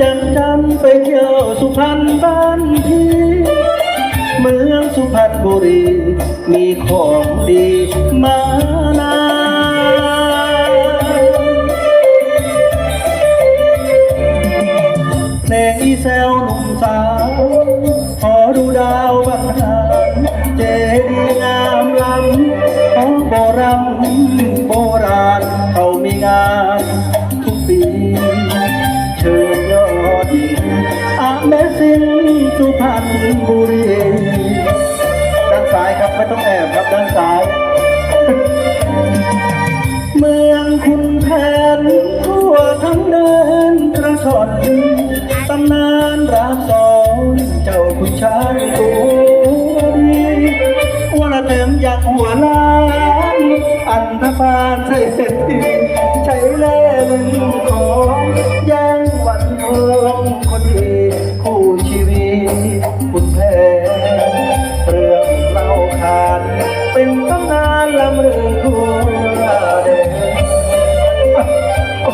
จำจันไปเที่ยวสุพรรณบ้านพี่เมืองสุพรรณบุรี มีของดีมานานเพลงอีแซวหนุ่มสาวขอดูดาวบางหารเจดีงามล้ำของโบราณ สุพรรณบุรีด้านซ้ายครับไม่ต้องแอบครับด้านซ้าย เมืองคุณแผนทั่วทั้งเดินกระชอนตำนานรักสองเจ้าคุณชายตัวดีวันละเต็มอยากหัวล้านอันธพาลใช่เศรษฐีใช่แล้ว আমরা